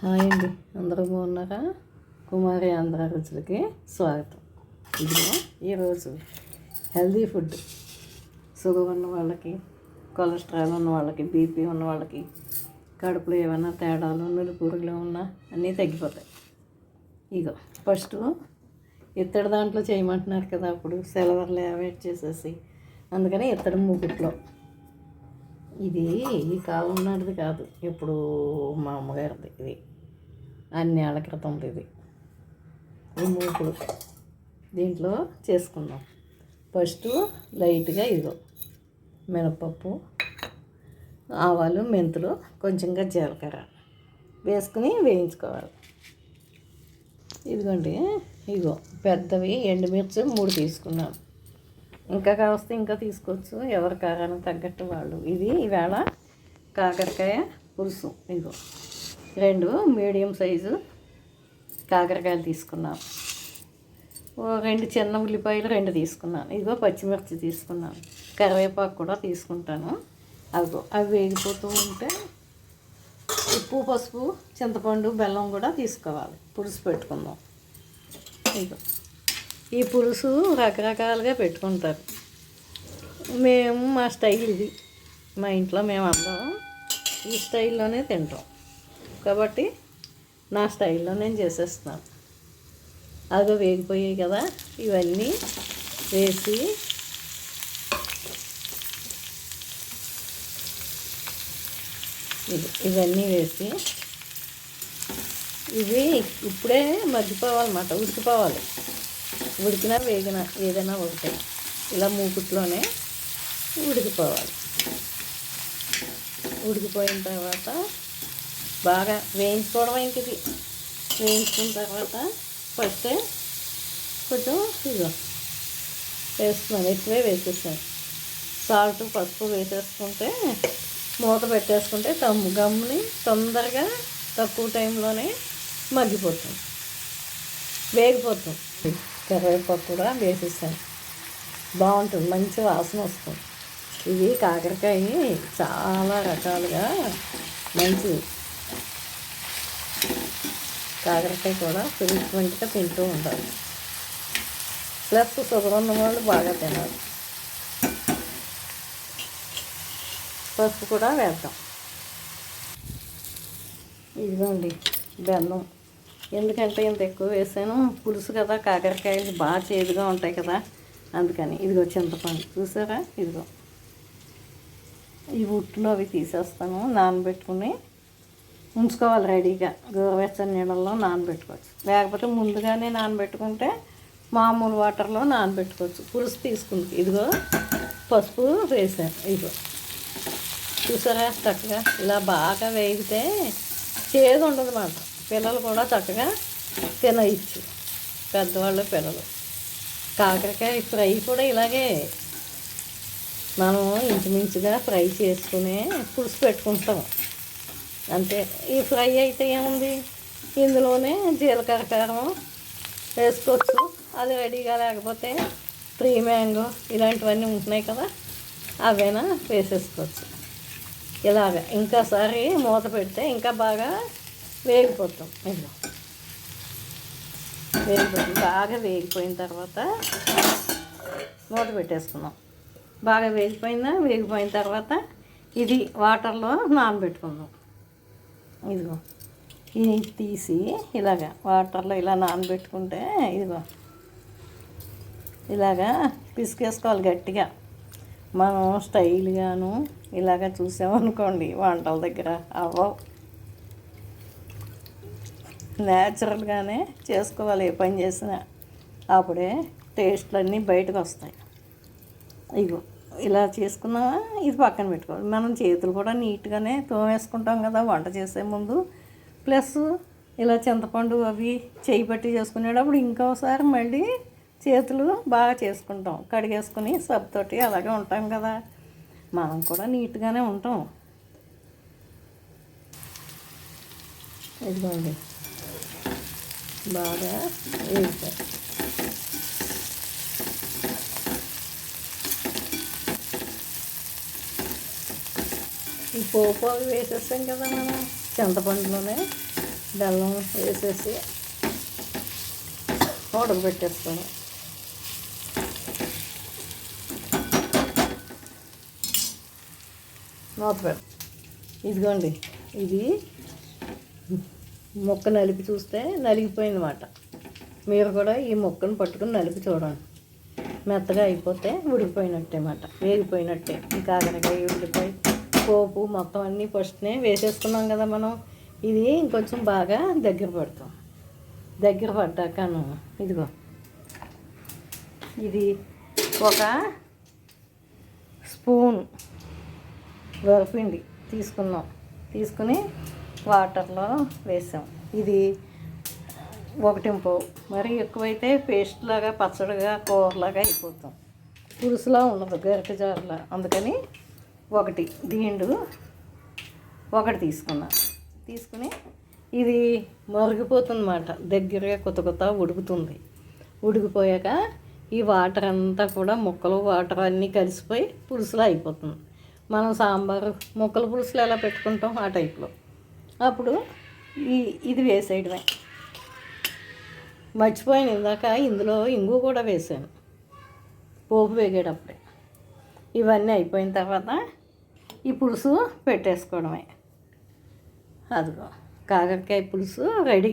Hi అండి. అందరూ బాగున్నారా? కుమారి ఆంధ్ర రుచులకి స్వాగతం. ఇదిగో ఈరోజు హెల్దీ ఫుడ్. షుగర్ ఉన్న వాళ్ళకి కొలెస్ట్రాల్ ఉన్న వాళ్ళకి బీపీ ఉన్న వాళ్ళకి కడుపులో ఏమైనా తేడాలు నులుపురుగులు ఉన్నా అన్నీ తగ్గిపోతాయి. ఇగో ఫస్ట్ ఇత్తడి దాంట్లో చేయమంటున్నారు కదా అప్పుడు సెలవర్లు అవాయిడ్ చేసేసి. అందుకని ఇత్తడి మూకుట్లో ఇది ఈ కాలం నాటిది కాదు ఇప్పుడు మా అమ్మగారిది. ఇది అన్ని ఏళ్ళ క్రితం ఇది. ఈ మూకుడు దీంట్లో చేసుకుందాం. ఫస్ట్ లైట్గా ఇదో మినపప్పు ఆవాలు మెంతులు కొంచెంగా జీలకర్ర వేసుకుని వేయించుకోవాలి. ఇదిగోండి ఇగో పెద్దవి ఎండుమిర్చి మూడు తీసుకున్నాం. ఇంకా కావస్తే ఇంకా తీసుకోవచ్చు. ఎవరి కారానికి తగ్గట్టు వాళ్ళు. ఇది ఈవేళ కాకరకాయ పులుసు. ఇగో రెండు మీడియం సైజు కాకరకాయలు తీసుకున్నాను. ఓ రెండు చిన్న ఉల్లిపాయలు రెండు తీసుకున్నాను. ఇదిగో పచ్చిమిర్చి తీసుకున్నాను. కరివేపాకు కూడా తీసుకుంటాను. అదిగో అవి వేగిపోతూ ఉంటే ఉప్పు పసుపు చింతపండు బెల్లం కూడా తీసుకోవాలి. పులుసు పెట్టుకుందాం. ఇదిగో ఈ పులుసు రకరకాలుగా పెట్టుకుంటారు. మేము మా స్టైల్ ఇది. మా ఇంట్లో మేము అందరం ఈ స్టైల్లోనే తింటాం. కాబట్టి నా స్టైల్లో నేను చేసేస్తున్నాను. అదిగో వేగిపోయాయి కదా ఇవన్నీ వేసి ఇవన్నీ వేసి ఇవి ఇప్పుడే మగ్గిపోవాలన్నమాట ఉడికిపోవాలి. ఉడికినా వేగినా ఏదైనా ఒకటే. ఇలా మూకుట్లోనే ఉడికిపోవాలి. ఉడికిపోయిన తర్వాత బాగా వేయించుకోవడం ఇంక ఇది. వేయించుకున్న తర్వాత ఫస్ట్ కొంచెం ఇదిగో వేస్తున్నాను ఎక్కువే వేసేసాను. సాల్ట్ పసుపు వేసేసుకుంటే మూత పెట్టేసుకుంటే తమ్ము గమ్ముని తొందరగా తక్కువ టైంలోనే మగ్గిపోతుంది. వేగిపోతుంది. కరివేపాకు కూడా వేసేసాను. బాగుంటుంది మంచి వాసన వస్తుంది. ఇది కాకరకాయ చాలా రకాలుగా మంచిది కాకరకాయ కూడా ఫ్రీక్వెంట్గా తింటూ ఉండాలి. ప్లస్ షుగర్ ఉన్న వాళ్ళు బాగా తినాలి. పసుపు కూడా వేద్దాం. ఇదిగోండి బెల్లం. ఎందుకంటే ఇంత ఎక్కువ వేసాను. పులుసు కదా కాకరకాయలు బాగా చేదుగా ఉంటాయి కదా. అందుకని ఇదిగో చింతపండు. చూసారా? ఇదిగో. ఈ ఉట్టులో అవి తీసేస్తాను నానబెట్టుకుని ఉంచుకోవాలి రెడీగా. గోరువెచ్చని నీళ్ళల్లో నానబెట్టుకోవచ్చు. లేకపోతే ముందుగానే నానబెట్టుకుంటే మామూలు వాటర్లో నానబెట్టుకోవచ్చు. పులుసు తీసుకుంది. ఇదిగో పసుపు వేసాను. ఇదిగో. చూసారా? చక్కగా ఇలా బాగా వేగితే చేదు ఉండదు మాట. పిల్లలు కూడా చక్కగా తినవచ్చు పెద్దవాళ్ళు పిల్లలు. కాకరకాయ ఫ్రై కూడా ఇలాగే మనం ఇంచుమించుగా ఫ్రై చేసుకుని పులుసు పెట్టుకుంటాం. అంతే. ఈ ఫ్రై అయితే ఏముంది? ఇందులోనే జీలకర్ర కారం వేసుకోవచ్చు. అది రెడీగా లేకపోతే ప్రీ మ్యాంగో ఇలాంటివన్నీ ఉంటున్నాయి కదా అవైనా వేసేసుకోవచ్చు. ఇలాగ. ఇంకాసారి మూత పెడితే ఇంకా బాగా వేగిపోతాం. ఇందులో వేగిపోతుంది బాగా వేగిపోయిన తర్వాత మూత పెట్టేసుకున్నాం బాగా వేగిపోయిందా? వేగిపోయిన తర్వాత ఇది వాటర్లో నానబెట్టుకుందాం. ఇదిగో. ఇది తీసి ఇలాగా వాటర్లో ఇలా నానబెట్టుకుంటే ఇదిగో. ఇలాగా పిసికేసుకోవాలి గట్టిగా. మనం స్టైల్గాను ఇలాగ చూసామనుకోండి వంటల దగ్గర అవ్వవు. న్యాచురల్గానే చేసుకోవాలి ఏ పని చేసినా. అప్పుడే టేస్ట్లు అన్నీ బయటకు వస్తాయి ఇగో ఇలా చేసుకున్నామా ఇది పక్కన పెట్టుకోవాలి. మనం చేతులు కూడా నీట్గానే తోమేసుకుంటాం కదా వంట చేసే ముందు. ప్లస్ ఇలా చింతపండు అవి చేయి పట్టి చేసుకునేటప్పుడు ఇంకోసారి మళ్ళీ చేతులు బాగా చేసుకుంటాం. కడిగేసుకుని సబ్బుతోటి అలాగే ఉంటాం కదా. మనం కూడా నీట్గానే ఉంటాం. ఇదిగోండి. బాగా వేస్తారు ఈ పోపు అవి వేసేస్తాం కదా మనం. చింతపండులోనే బెల్లం వేసేసి ఉడకబెట్టేస్తాను మూత పెడ ఇదిగోండి ఇది మొక్క నలిపి చూస్తే నలిగిపోయిందన్నమాట. మీరు కూడా ఈ మొక్కను పట్టుకుని నలిపి చూడండి. మెత్తగా అయిపోతే ఉడికిపోయినట్టే మాట వేగిపోయినట్టే ఈ కాకరకాయ ఉల్లిపాయ పోపు మొత్తం అన్నీ ఫస్ట్నే వేసేసుకున్నాం కదా మనం. ఇది ఇంకొంచెం బాగా దగ్గర పడతాం. దగ్గర పడ్డాకను ఇదిగో. ఇది ఒక స్పూన్ వరపిండి తీసుకున్నాం. తీసుకుని వాటర్లో వేసాం. ఇది ఒకటింపు. మరి ఎక్కువైతే పేస్ట్ లాగా పచ్చడిగా కూరలాగా అయిపోతాం. పులుసులా ఉండదు గరిటె జారులా. అందుకని ఒకటి దీండు ఒకటి తీసుకున్నా. తీసుకుని ఇది మరిగిపోతుందన్నమాట. దగ్గరగా కొత్త కొత్త ఉడుకుతుంది. ఉడికిపోయాక ఈ వాటర్ అంతా కూడా ముక్కలు వాటర్ అన్నీ కలిసిపోయి పులుసులా అయిపోతుంది. మనం సాంబారు ముక్కల పులుసులు ఎలా పెట్టుకుంటాం ఆ టైప్లో. అప్పుడు ఈ ఇది వేసేయడమే. మర్చిపోయాను ఇందాక ఇందులో ఇంగు కూడా వేసాను. పోపు వేగేటప్పుడే. ఇవన్నీ అయిపోయిన తర్వాత ఈ పులుసు పెట్టేసుకోవడమే. అదిగో కాకరకాయ పులుసు రెడీ.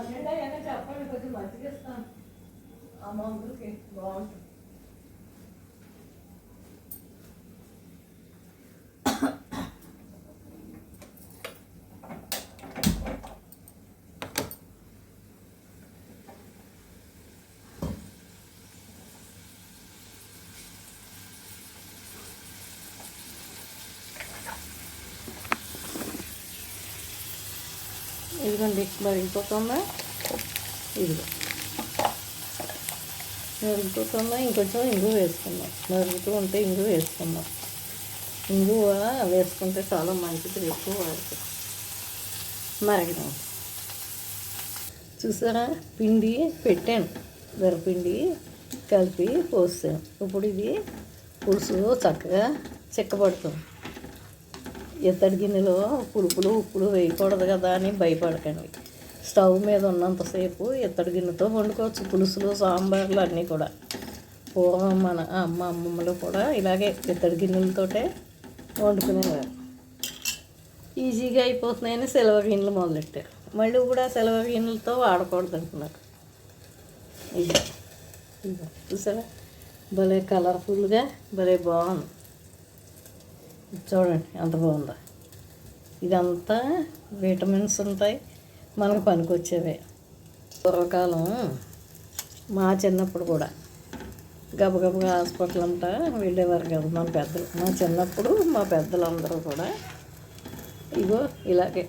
చెప్పండి కొంచెం మంచిగా ఇస్తాను అమౌంట్కి బాగుంటుంది. ఇదిగోండి మరిగిపోతుందా ఇదిగో. మరుగుతుందా ఇంకొంచెం ఇంగు వేసుకుందాం. మరుగుతూ ఉంటే ఇంగు వేసుకుందాం. ఇంగు వేసుకుంటే చాలా మంచిది ఎక్కువ వాడుతుంది మరగడం చూసారా? పిండి పెట్టాను. వరపిండి కలిపి పోస్తాను ఇప్పుడు ఇది పులుసు చక్కగా చిక్కబడుతుంది. ఇత్తడి గిన్నెలో పులుపులు ఉప్పులు వేయకూడదు కదా అని భయపడకండి. స్టవ్ మీద ఉన్నంతసేపు ఇత్తడి గిన్నెతో వండుకోవచ్చు. పులుసులు సాంబార్లు అన్నీ కూడా. పూర్వం మన అమ్మ అమ్మమ్మలు కూడా ఇలాగే ఇత్తడి గిన్నెలతోటే వండుకునేవారు. ఈజీగా అయిపోతున్నాయని సిల్వర్ గిన్నెలు మొదలెట్టారు మళ్ళీ కూడా సిల్వర్ గిన్నెలతో వాడకూడదు అంటున్నారు. ఇది చూసారా? భలే కలర్ఫుల్గా భలే బాగుంది. చూడండి ఎంత బాగుందో. ఇదంతా విటమిన్స్ ఉంటాయి మనకు పనికొచ్చేవే. పూర్వకాలం మా చిన్నప్పుడు కూడా గబగబగా హాస్పిటల్ అంతా వెళ్ళేవారు కదా మా పెద్దలు. మా చిన్నప్పుడు మా పెద్దలందరూ కూడా ఇగో ఇలాగే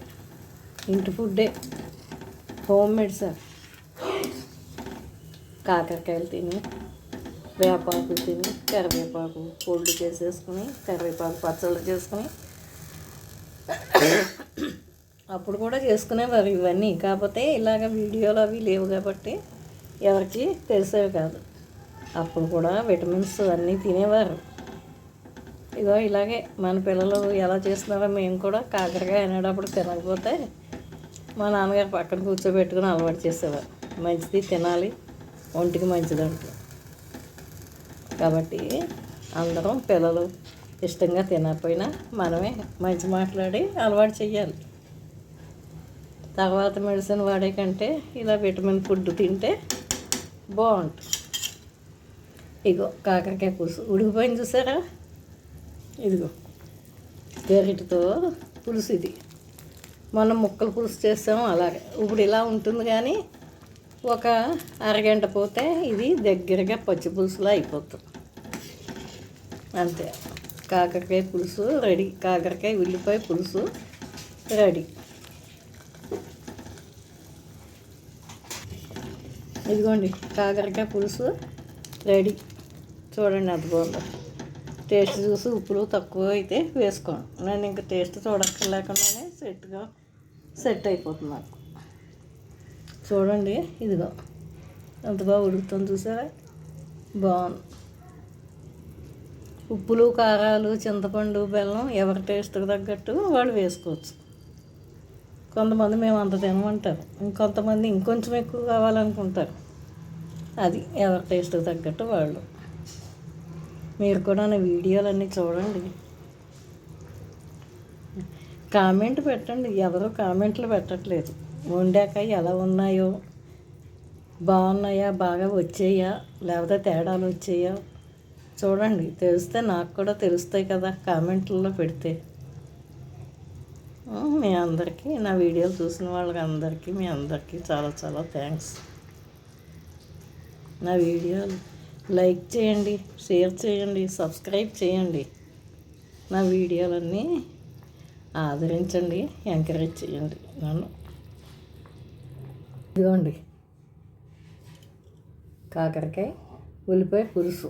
ఇంటి ఫుడ్డే హోమ్ మేడ్ సార్ కాకరకాయలు తిని వేపాకు తిని కరివేపాకు పొళ్ళు చేసేసుకుని కరివేపాకు పచ్చళ్ళు చేసుకుని అప్పుడు కూడా చేసుకునేవారు ఇవన్నీ. కాకపోతే ఇలాగ వీడియోలు అవి లేవు కాబట్టి ఎవరికి తెలిసేవి కాదు. అప్పుడు కూడా విటమిన్స్ అన్నీ తినేవారు. ఇగో ఇలాగే మన పిల్లలు ఎలా చేస్తున్నారో మేము కూడా కాకరకాయ అనేటప్పుడు తినకపోతే మా నాన్నగారు పక్కన కూర్చోబెట్టుకుని అలవాటు చేసేవారు. మంచిది తినాలి ఒంటికి మంచిదంట కాబట్టి అందరం పిల్లలు ఇష్టంగా తినకపోయినా మనమే మంచి మాట్లాడి అలవాటు చేయాలి. తర్వాత మెడిసిన్ వాడే కంటే ఇలా విటమిన్ ఫుడ్ తింటే బాగుంటుంది. ఇగో కాకరకాయ పులుసు ఉడికిపోయింది చూసారా? ఇదిగో గరిటతో పులుసు ఇది. మనం ముక్కలు పులుసు చేసాము అలాగే. ఇప్పుడు ఇలా ఉంటుంది కానీ ఒక అరగంట పోతే ఇది దగ్గరగా పచ్చి పులుసులా అయిపోతుంది. అంతే. కాకరకాయ పులుసు రెడీ. కాకరకాయ ఉల్లిపాయ పులుసు రెడీ. ఇదిగోండి కాకరకాయ పులుసు రెడీ. చూడండి అది బాగుందో. టేస్ట్ చూసి ఉప్పులు తక్కువ అయితే వేసుకోండి. నేను ఇంకా టేస్ట్ చూడక్కర్లేకుండానే సెట్గా సెట్ అయిపోతుంది నాకు. చూడండి ఇదిగో. ఎంత బాగా ఉడుకుతుంది చూసారా? బాగుంది. ఉప్పులు కారాలు చింతపండు బెల్లం ఎవరి టేస్ట్కి తగ్గట్టు వాళ్ళు వేసుకోవచ్చు. కొంతమంది మేము అంత తినమంటారు. ఇంకొంతమంది ఇంకొంచెం ఎక్కువ కావాలనుకుంటారు. అది ఎవరి టేస్ట్కి తగ్గట్టు వాళ్ళు. మీరు కూడా నా వీడియోలన్నీ చూడండి. కామెంట్ పెట్టండి. ఎవరు కామెంట్లు పెట్టట్లేదు. వండాక ఎలా ఉన్నాయో? బాగున్నాయా? బాగా వచ్చాయా? లేకపోతే తేడాలు వచ్చాయా? చూడండి తెలిస్తే నాకు కూడా తెలుస్తాయి కదా కామెంట్లలో పెడితే. మీ అందరికీ నా వీడియోలు చూసిన వాళ్ళకి అందరికీ మీ అందరికీ చాలా చాలా థ్యాంక్స్. నా వీడియోలు లైక్ చేయండి షేర్ చేయండి సబ్స్క్రైబ్ చేయండి. నా వీడియోలన్నీ ఆదరించండి ఎంకరేజ్ చేయండి నన్ను. ఇదిగోండి కాకరకాయ ఉల్లిపాయ పులుసు.